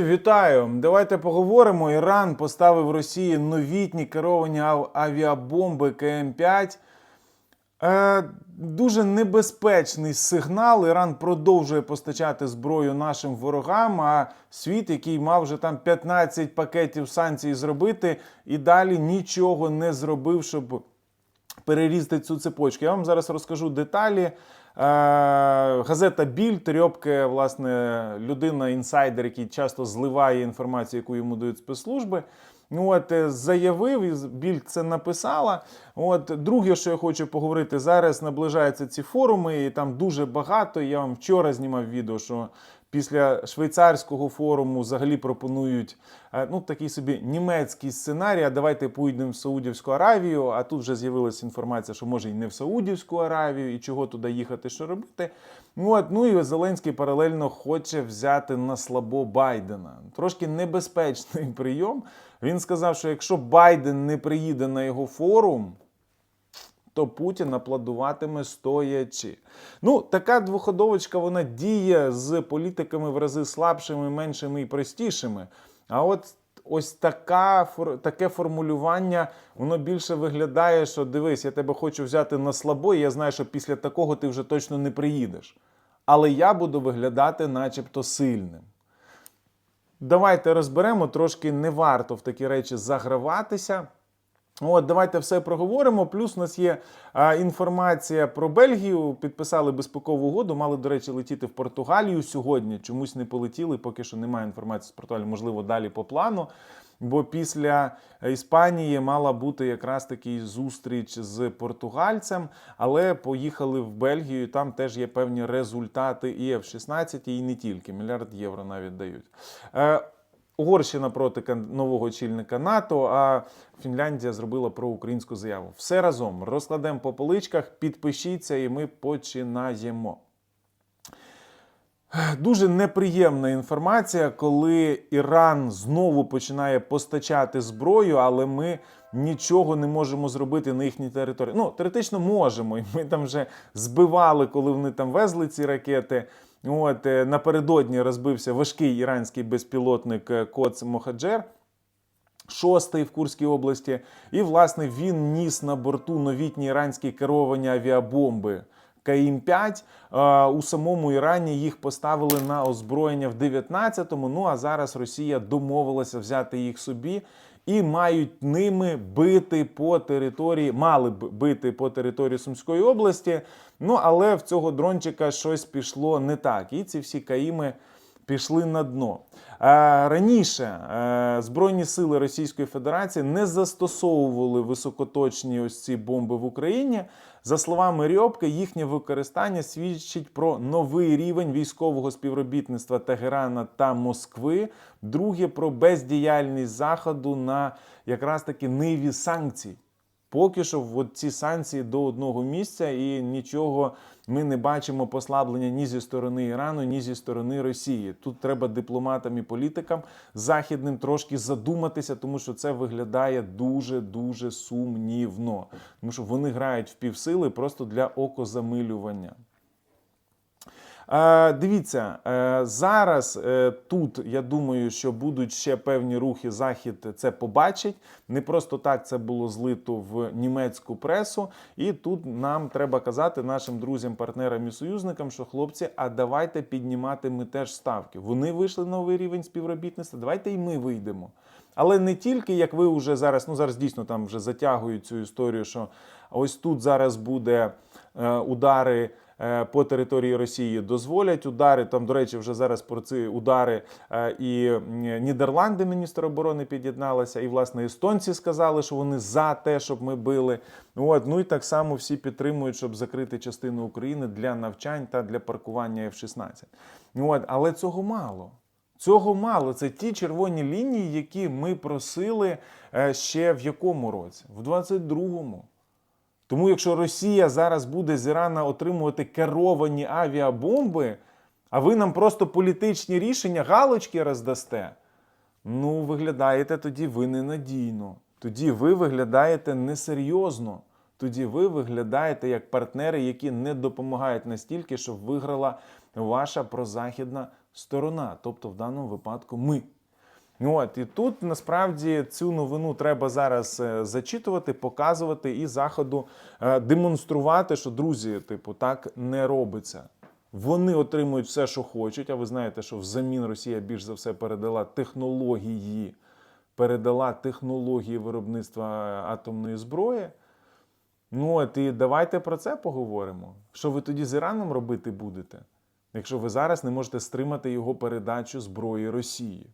Вітаю! Давайте поговоримо. Іран поставив Росії новітні керовані авіабомби КМ5. Е, дуже небезпечний сигнал. Іран продовжує постачати зброю нашим ворогам. А світ, який мав вже там 15 пакетів санкцій зробити, і далі нічого не зробив, щоб перерізати цю цепочку. Я вам зараз розкажу деталі. Е, Газета Біль, Трьопке, власне, людина, інсайдер, який часто зливає інформацію, яку йому дають спецслужби. Ну, От е, заявив, і Біль це написала. От друге, що я хочу поговорити, зараз наближаються ці форуми, і там дуже багато. Я вам вчора знімав відео, що після швейцарського форуму взагалі пропонують е, ну, такий собі німецький сценарій. А давайте поїдемо в Саудівську Аравію. А тут вже з'явилася інформація, що може і не в Саудівську Аравію, і чого туди їхати, що робити. Ну, от, ну і Зеленський паралельно хоче взяти на слабо Байдена. Трошки небезпечний прийом. Він сказав, що якщо Байден не приїде на його форум, то Путін аплодуватиме стоячи. Ну, така двоходовочка вона діє з політиками в рази слабшими, меншими і простішими. А от ось така, таке формулювання, воно більше виглядає, що дивись, я тебе хочу взяти на слабо, і я знаю, що після такого ти вже точно не приїдеш. Але я буду виглядати начебто сильним. Давайте розберемо, трошки не варто в такі речі заграватися. От, давайте все проговоримо. Плюс у нас є а, інформація про Бельгію. Підписали безпекову угоду. Мали, до речі, летіти в Португалію сьогодні. Чомусь не полетіли. Поки що немає інформації з Португалії, можливо, далі по плану. Бо після Іспанії мала бути якраз такий зустріч з португальцем, але поїхали в Бельгію. Там теж є певні результати і F-16, і не тільки мільярд євро навіть дають. Угорщина проти нового очільника НАТО, а Фінляндія зробила про українську заяву. Все разом розкладемо по поличках, підпишіться, і ми починаємо. Дуже неприємна інформація, коли Іран знову починає постачати зброю, але ми нічого не можемо зробити на їхній території. Ну, теоретично можемо, і ми там вже збивали, коли вони там везли ці ракети. От е, напередодні розбився важкий іранський безпілотник е, Коц Мохаджер. Шостий в Курській області, і власне він ніс на борту новітні іранські керовані авіабомби КАІМ-5. Е, У самому Ірані їх поставили на озброєння в 19-му. Ну а зараз Росія домовилася взяти їх собі. І мають ними бити по території, мали б бити по території Сумської області. Ну але в цього дрончика щось пішло не так. І ці всі каїми пішли на дно. Раніше е, Збройні сили Російської Федерації не застосовували високоточні ось ці бомби в Україні. За словами Рьобка, їхнє використання свідчить про новий рівень військового співробітництва Тегерана та Москви. Друге про бездіяльність Заходу на якраз таки ниві санкцій. Поки що от ці санкції до одного місця, і нічого ми не бачимо послаблення ні зі сторони Ірану, ні зі сторони Росії. Тут треба дипломатам і політикам західним трошки задуматися, тому що це виглядає дуже дуже сумнівно. Тому що вони грають в півсили просто для окозамилювання. Е, Дивіться, е, зараз е, тут я думаю, що будуть ще певні рухи. Захід це побачить. Не просто так це було злито в німецьку пресу. І тут нам треба казати нашим друзям, партнерам і союзникам, що хлопці, а давайте піднімати ми теж ставки. Вони вийшли на новий рівень співробітництва. Давайте і ми вийдемо. Але не тільки як ви вже зараз, ну зараз дійсно там вже затягують цю історію, що ось тут зараз буде удари по території Росії дозволять удари. Там, до речі, вже зараз про ці удари е, і Нідерланди, міністр оборони, під'єдналися, і власне естонці сказали, що вони за те, щоб ми били. От ну і так само всі підтримують, щоб закрити частину України для навчань та для паркування F-16. От, але цього мало. Цього мало. Це ті червоні лінії, які ми просили е, ще в якому році? В 22-му. Тому якщо Росія зараз буде з Ірана отримувати керовані авіабомби, а ви нам просто політичні рішення, галочки роздасте, ну, виглядаєте тоді ви ненадійно. Тоді ви виглядаєте несерйозно. Тоді ви виглядаєте як партнери, які не допомагають настільки, щоб виграла ваша прозахідна сторона, тобто в даному випадку ми. От, і тут насправді цю новину треба зараз е, зачитувати, показувати і заходу е, демонструвати, що друзі, типу, так не робиться. Вони отримують все, що хочуть. А ви знаєте, що взамін Росія більш за все передала технології, передала технології виробництва атомної зброї. Ну от і давайте про це поговоримо. Що ви тоді з Іраном робити будете, якщо ви зараз не можете стримати його передачу зброї Росії?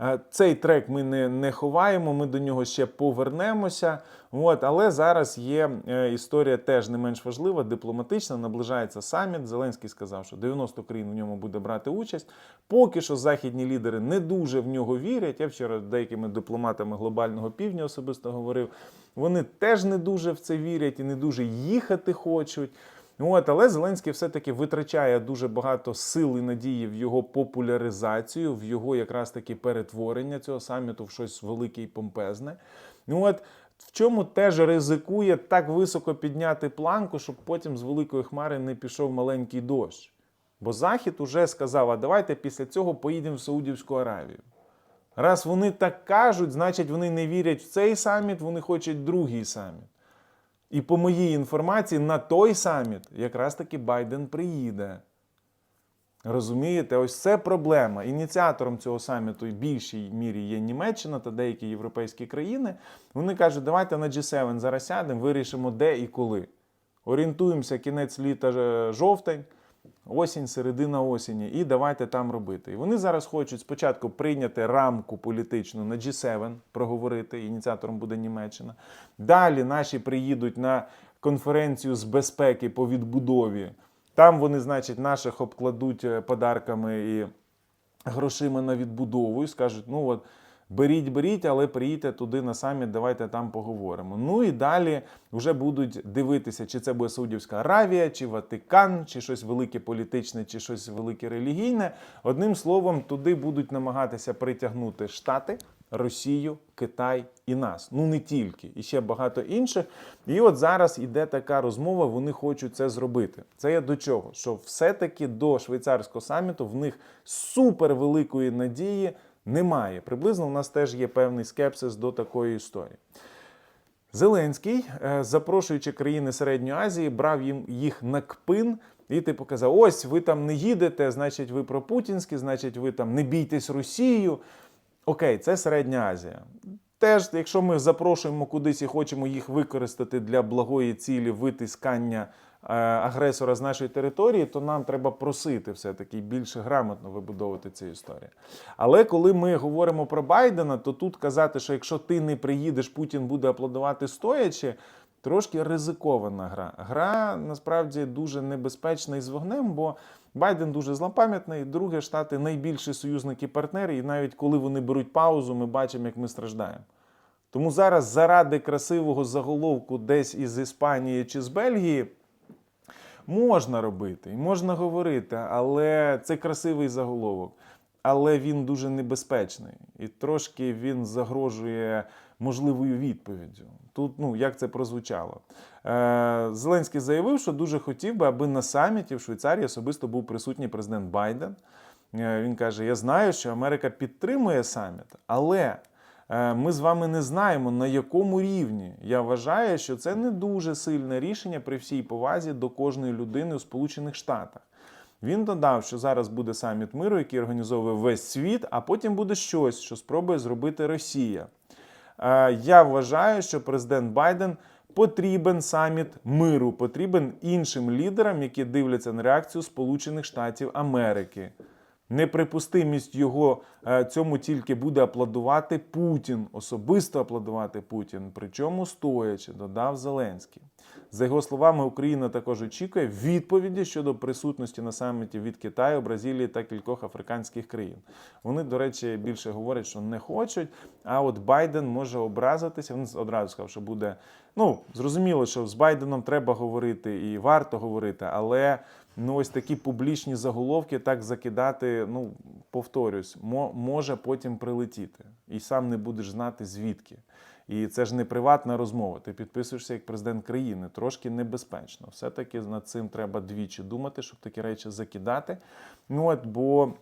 Е, Цей трек ми не, не ховаємо, ми до нього ще повернемося. От, але зараз є е, історія теж не менш важлива, дипломатична. Наближається саміт. Зеленський сказав, що 90 країн в ньому буде брати участь. Поки що західні лідери не дуже в нього вірять. Я вчора з деякими дипломатами глобального півдня особисто говорив. Вони теж не дуже в це вірять і не дуже їхати хочуть. От, але Зеленський все-таки витрачає дуже багато сил і надії в його популяризацію, в його якраз таки перетворення цього саміту в щось велике і помпезне. Ну от в чому теж ризикує так високо підняти планку, щоб потім з великої хмари не пішов маленький дощ. Бо Захід уже сказав: а давайте після цього поїдемо в Саудівську Аравію. Раз вони так кажуть, значить вони не вірять в цей саміт, вони хочуть другий саміт. І по моїй інформації, на той саміт якраз таки Байден приїде. Розумієте, ось це проблема. Ініціатором цього саміту в більшій мірі є Німеччина та деякі європейські країни. Вони кажуть, давайте на G7 зараз сядемо, вирішимо, де і коли. Орієнтуємося кінець літа е, жовтень, осінь, середина осені, і давайте там робити. І вони зараз хочуть спочатку прийняти рамку політичну на G7, проговорити. Ініціатором буде Німеччина. Далі наші приїдуть на конференцію з безпеки по відбудові. Там вони, значить, наших обкладуть е, подарками і грошима на відбудову і скажуть: ну от. Беріть, беріть, але приїдьте туди на саміт, давайте там поговоримо. Ну і далі вже будуть дивитися, чи це буде Саудівська Аравія, чи Ватикан, чи щось велике політичне, чи щось велике релігійне. Одним словом, туди будуть намагатися притягнути Штати, Росію, Китай і нас. Ну не тільки, і ще багато інших. І от зараз іде така розмова, вони хочуть це зробити. Це я до чого? Що все-таки до швейцарського саміту в них супервеликої надії немає. Приблизно у нас теж є певний скепсис до такої історії. Зеленський, е, запрошуючи країни Середньої Азії, брав їм їх на кпин і типу казав: ось ви там не їдете, значить, ви пропутінські, значить, ви там не бійтесь Росію. Окей, це Середня Азія. Теж, якщо ми запрошуємо кудись і хочемо їх використати для благої цілі витискання агресора з нашої території, то нам треба просити все-таки більше грамотно вибудовувати цю історію. Але коли ми говоримо про Байдена, то тут казати, що якщо ти не приїдеш, Путін буде аплодувати стоячи. Трошки ризикована гра. Гра насправді дуже небезпечна і з вогнем, бо Байден дуже злопам'ятний. Друге, штати найбільші союзники партнери, і навіть коли вони беруть паузу, ми бачимо, як ми страждаємо. Тому зараз заради красивого заголовку десь із Іспанії чи з Бельгії можна робити і можна говорити, але це красивий заголовок. Але він дуже небезпечний і трошки він загрожує можливою відповіддю. Тут, ну як це прозвучало, Е, Зеленський заявив, що дуже хотів би, аби на саміті в Швейцарії особисто був присутній президент Байден. Е, Він каже: Я знаю, що Америка підтримує саміт, але ми з вами не знаємо на якому рівні. Я вважаю, що це не дуже сильне рішення при всій повазі до кожної людини у Сполучених Штатах. Він додав, що зараз буде саміт миру, який організовує весь світ, а потім буде щось, що спробує зробити Росія. Е, Я вважаю, що президент Байден потрібен саміт миру, потрібен іншим лідерам, які дивляться на реакцію Сполучених Штатів Америки. Неприпустимість його е, цьому тільки буде аплодувати Путін, особисто аплодувати Путін, причому стоячи, додав Зеленський. За його словами, Україна також очікує відповіді щодо присутності на саміті від Китаю, Бразилії та кількох африканських країн. Вони, до речі, більше говорять, що не хочуть. А от Байден може образитися. Він одразу сказав, що буде. Ну, зрозуміло, що з Байденом треба говорити і варто говорити, але ну ось такі публічні заголовки так закидати. Ну, повторюсь, мо- може потім прилетіти, і сам не будеш знати звідки. І це ж не приватна розмова. Ти підписуєшся як президент країни. Трошки небезпечно. Все-таки над цим треба двічі думати, щоб такі речі закидати. Ну от, бо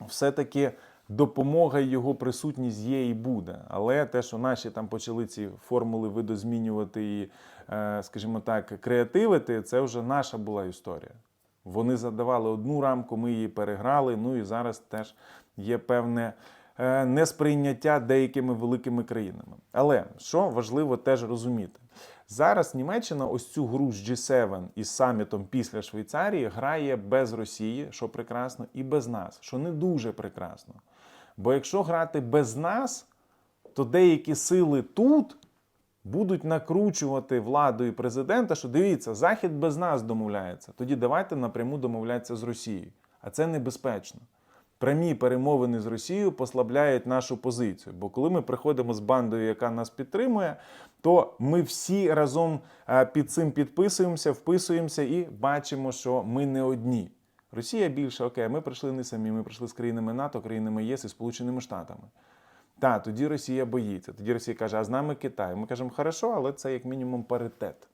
все-таки допомога його присутність є і буде. Але те, що наші там почали ці формули видозмінювати і, е, скажімо так, креативити, це вже наша була історія. Вони задавали одну рамку, ми її переграли. Ну і зараз теж є певне е, несприйняття деякими великими країнами. Але що важливо теж розуміти, зараз Німеччина ось цю гру з G7 із самітом після Швейцарії грає без Росії, що прекрасно, і без нас, що не дуже прекрасно. Бо якщо грати без нас, то деякі сили тут будуть накручувати владу і президента, що дивіться, Захід без нас домовляється. Тоді давайте напряму домовлятися з Росією. А це небезпечно. Прямі перемовини з Росією послабляють нашу позицію. Бо коли ми приходимо з бандою, яка нас підтримує, то ми всі разом е, під цим підписуємося, вписуємося і бачимо, що ми не одні. Росія більше, окей, ми прийшли не самі, ми прийшли з країнами НАТО, країнами ЄС і Сполученими Штатами. Так, тоді Росія боїться. Тоді Росія каже, а з нами Китай. Ми кажемо, хорошо, але це як мінімум паритет.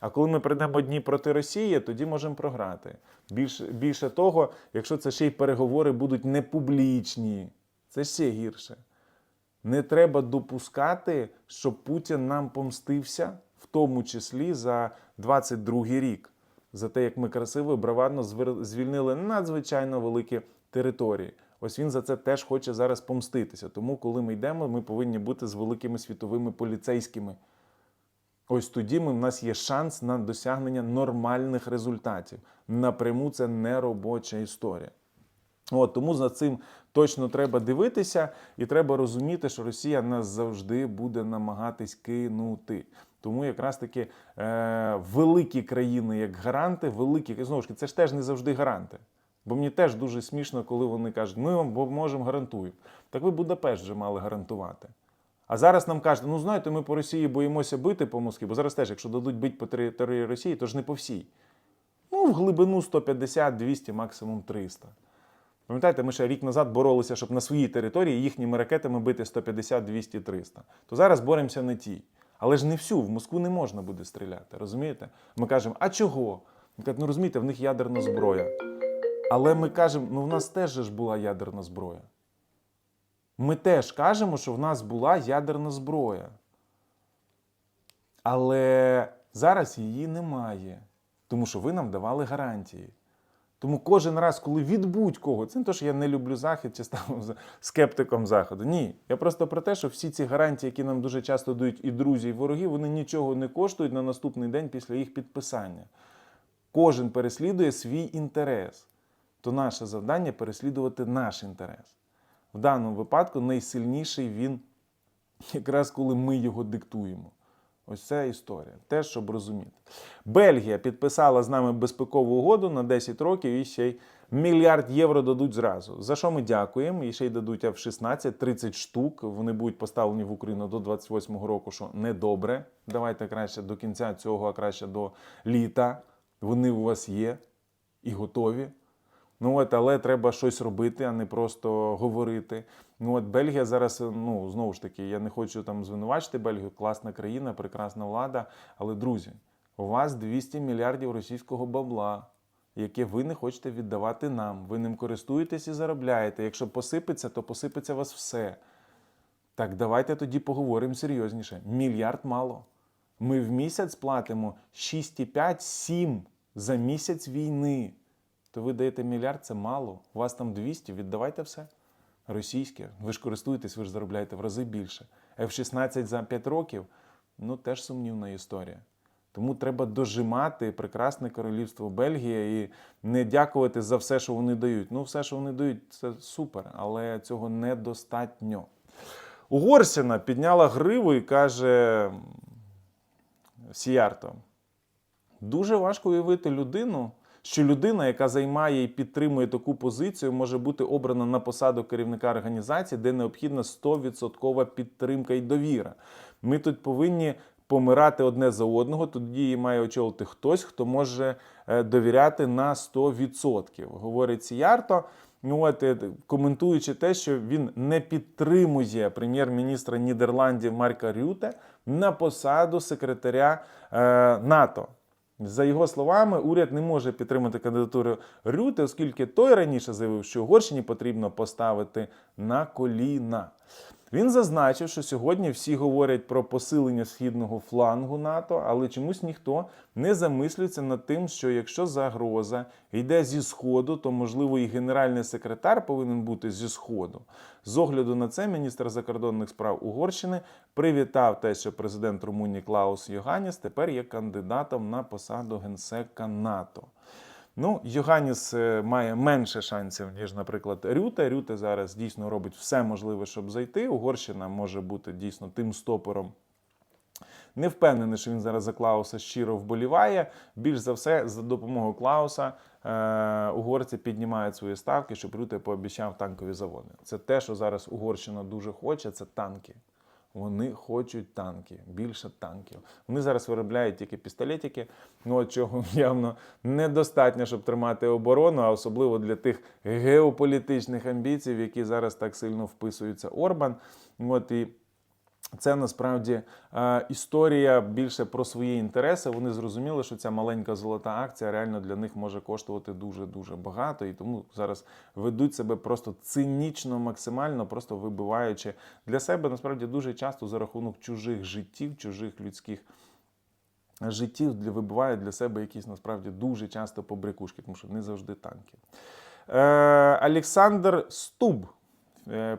А коли ми прийдемо одні проти Росії, тоді можемо програти. Більше, більше того, якщо це ще й переговори будуть не публічні, це ще гірше. Не треба допускати, щоб Путін нам помстився, в тому числі за 22 рік, за те, як ми красиво і бравадно звільнили надзвичайно великі території. Ось він за це теж хоче зараз помститися. Тому, коли ми йдемо, ми повинні бути з великими світовими поліцейськими. Ось тоді ми, в нас є шанс на досягнення нормальних результатів. Напряму це не робоча історія. От, тому за цим точно треба дивитися, і треба розуміти, що Росія нас завжди буде намагатись кинути. Тому якраз таки е, великі країни, як гаранти, великі, знову ж таки, це ж теж не завжди гаранти. Бо мені теж дуже смішно, коли вони кажуть, ми вам можемо гарантуємо. Так ви Будапешт вже мали гарантувати. А зараз нам кажуть, ну знаєте, ми по Росії боїмося бити по Москві, бо зараз теж, якщо дадуть бити по території Росії, то ж не по всій. Ну, в глибину 150, 200, максимум 300. Пам'ятаєте, ми ще рік назад боролися, щоб на своїй території їхніми ракетами бити 150, 200, 300. То зараз боремося на тій. Але ж не всю, в Москву не можна буде стріляти, розумієте? Ми кажемо, а чого? Вони кажуть, ну розумієте, в них ядерна зброя. Але ми кажемо, ну в нас теж ж була ядерна зброя. Ми теж кажемо, що в нас була ядерна зброя. Але зараз її немає, тому що ви нам давали гарантії. Тому кожен раз, коли від будь-кого, це не те, що я не люблю захід чи став скептиком заходу. Ні. Я просто про те, що всі ці гарантії, які нам дуже часто дають і друзі, і вороги, вони нічого не коштують на наступний день після їх підписання. Кожен переслідує свій інтерес. То наше завдання переслідувати наш інтерес. В даному випадку найсильніший він якраз коли ми його диктуємо. Ось це історія. Теж, щоб розуміти. Бельгія підписала з нами безпекову угоду на 10 років і ще й мільярд євро дадуть зразу. За що ми дякуємо? І ще й дадуть F-16, 30 штук. Вони будуть поставлені в Україну до 28-го року, що недобре. Давайте краще до кінця цього, а краще до літа. Вони у вас є і готові. Ну от, але треба щось робити, а не просто говорити. Ну от Бельгія зараз, ну знову ж таки, я не хочу там звинувачити Бельгію, класна країна, прекрасна влада. Але друзі, у вас 200 мільярдів російського бабла, яке ви не хочете віддавати нам. Ви ним користуєтесь і заробляєте. Якщо посипеться, то посипеться вас все. Так давайте тоді поговоримо серйозніше. Мільярд мало. Ми в місяць платимо 6,5-7 за місяць війни. То ви даєте мільярд, це мало. У вас там 200, віддавайте все. Російське. Ви ж користуєтесь, ви ж заробляєте в рази більше. F-16 за 5 років ну теж сумнівна історія. Тому треба дожимати прекрасне королівство Бельгія і не дякувати за все, що вони дають. Ну, все, що вони дають, це супер, але цього недостатньо. Угорщина підняла гриву і каже Сіярто. Дуже важко уявити людину, що людина, яка займає і підтримує таку позицію, може бути обрана на посаду керівника організації, де необхідна 100% підтримка і довіра. Ми тут повинні помирати одне за одного, тоді її має очолити хтось, хто може е, довіряти на 100%. Говорить Сіярто. От, е, коментуючи те, що він не підтримує прем'єр-міністра Нідерландів Марка Рюте на посаду секретаря е, НАТО. За його словами, уряд не може підтримати кандидатуру Рюти, оскільки той раніше заявив, що Угорщині потрібно поставити на коліна. Він зазначив, що сьогодні всі говорять про посилення східного флангу НАТО, але чомусь ніхто не замислюється над тим, що якщо загроза йде зі сходу, то можливо і генеральний секретар повинен бути зі сходу. З огляду на це міністр закордонних справ Угорщини привітав те, що президент Румунії Клаус Йоганіс тепер є кандидатом на посаду генсека НАТО. Ну, Йоганіс е, має менше шансів, ніж, наприклад, Рюте. Рюте зараз дійсно робить все можливе, щоб зайти. Угорщина може бути дійсно тим стопором. Не впевнений, що він зараз за Клауса щиро вболіває. Більш за все, за допомогою Клауса е, угорці піднімають свої ставки, щоб Рюте пообіцяв танкові заводи. Це те, що зараз Угорщина дуже хоче, це танки. Вони хочуть танки, більше танків. Вони зараз виробляють тільки пістолетики, ну чого явно недостатньо, щоб тримати оборону, а особливо для тих геополітичних амбіцій, в які зараз так сильно вписується Орбан. От і це насправді е, історія більше про свої інтереси. Вони зрозуміли, що ця маленька золота акція реально для них може коштувати дуже дуже багато, і тому зараз ведуть себе просто цинічно, максимально, просто вибиваючи для себе насправді дуже часто за рахунок чужих життів, чужих людських. Життів для вибивають для себе якісь насправді дуже часто побрякушки, тому що не завжди танки. Е, Олександр Стуб,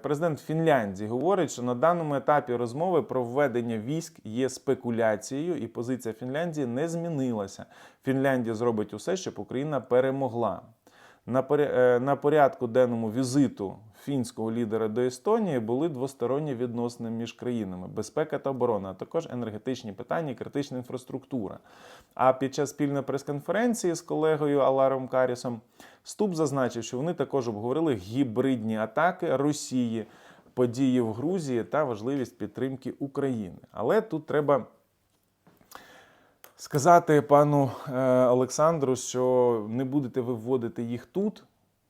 президент Фінляндії, говорить, що на даному етапі розмови про введення військ є спекуляцією, і позиція Фінляндії не змінилася. Фінляндія зробить усе, щоб Україна перемогла. Е, на порядку денному візиту фінського лідера до Естонії були двосторонні відносини між країнами, безпека та оборона, а також енергетичні питання, і критична інфраструктура. А під час спільної прес-конференції з колегою Аларом Карісом Ступ зазначив, що вони також обговорили гібридні атаки Росії, події в Грузії та важливість підтримки України. Але тут треба сказати пану е, Олександру, що не будете ви вводити їх тут,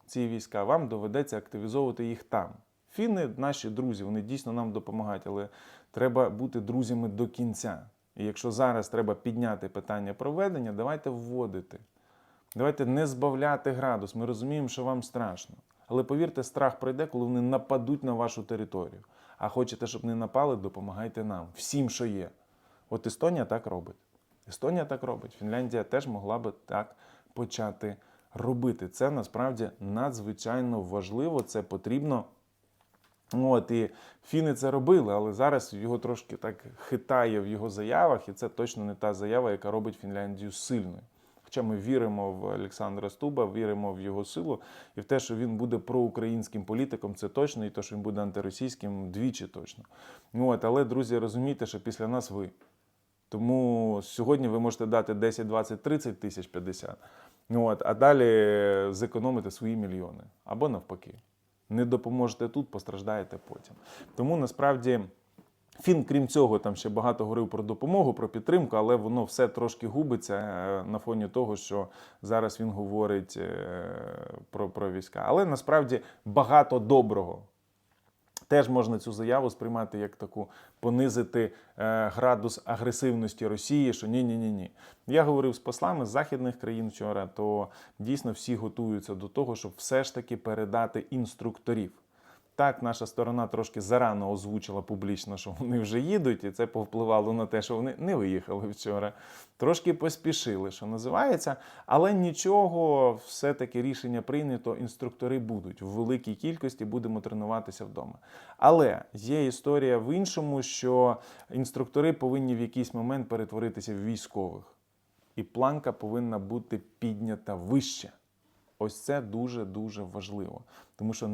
ці війська, вам доведеться активізовувати їх там. Фіни, наші друзі, вони дійсно нам допомагають, але треба бути друзями до кінця. І якщо зараз треба підняти питання проведення, давайте вводити. Давайте не збавляти градус. Ми розуміємо, що вам страшно. Але повірте, страх пройде, коли вони нападуть на вашу територію. А хочете, щоб не напали, допомагайте нам, всім, що є. От Естонія так робить. Естонія так робить. Фінляндія теж могла би так почати робити. Це насправді надзвичайно важливо, це потрібно. От, і фіни це робили, але зараз його трошки так хитає в його заявах, і це точно не та заява, яка робить Фінляндію сильною. Хоча ми віримо в Олександра Стуба, віримо в його силу і в те, що він буде проукраїнським політиком, це точно, і те, що він буде антиросійським, двічі точно. От, але, друзі, розумійте, що після нас ви. Тому сьогодні ви можете дати 10, 20, 30 тисяч 50, ну, от, а далі зекономити свої мільйони. Або навпаки. Не допоможете тут, постраждаєте потім. Тому насправді. Фін, крім цього, там ще багато говорив про допомогу, про підтримку, але воно все трошки губиться е, на фоні того, що зараз він говорить е, про, про війська. Але насправді багато доброго. Теж можна цю заяву сприймати як таку понизити е, градус агресивності Росії, що ні, ні, ні, ні. Я говорив з послами з західних країн вчора, то дійсно всі готуються до того, щоб все ж таки передати інструкторів. Так, наша сторона трошки зарано озвучила публічно, що вони вже їдуть, і це повпливало на те, що вони не виїхали вчора. Трошки поспішили, що називається. Але нічого, все-таки рішення прийнято. Інструктори будуть в великій кількості, будемо тренуватися вдома. Але є історія в іншому, що інструктори повинні в якийсь момент перетворитися в військових, і планка повинна бути піднята вище. Ось це дуже дуже важливо, тому що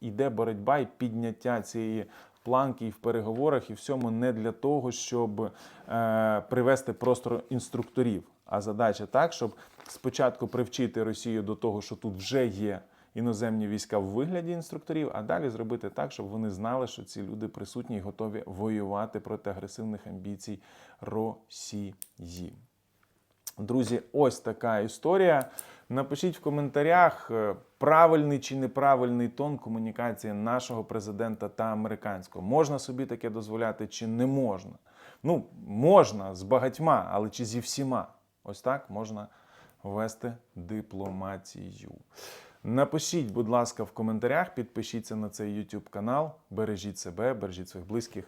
йде боротьба і підняття цієї планки і в переговорах, і всьому не для того, щоб е, привести просто інструкторів. А задача так, щоб спочатку привчити Росію до того, що тут вже є іноземні війська в вигляді інструкторів, а далі зробити так, щоб вони знали, що ці люди присутні і готові воювати проти агресивних амбіцій Росії. Друзі, ось така історія. Напишіть в коментарях, е, правильний чи неправильний тон комунікації нашого президента та американського. Можна собі таке дозволяти чи не можна? Ну, можна з багатьма, але чи зі всіма? Ось так можна вести дипломатію. Напишіть, будь ласка, в коментарях, підпишіться на цей YouTube канал, бережіть себе, бережіть своїх близьких.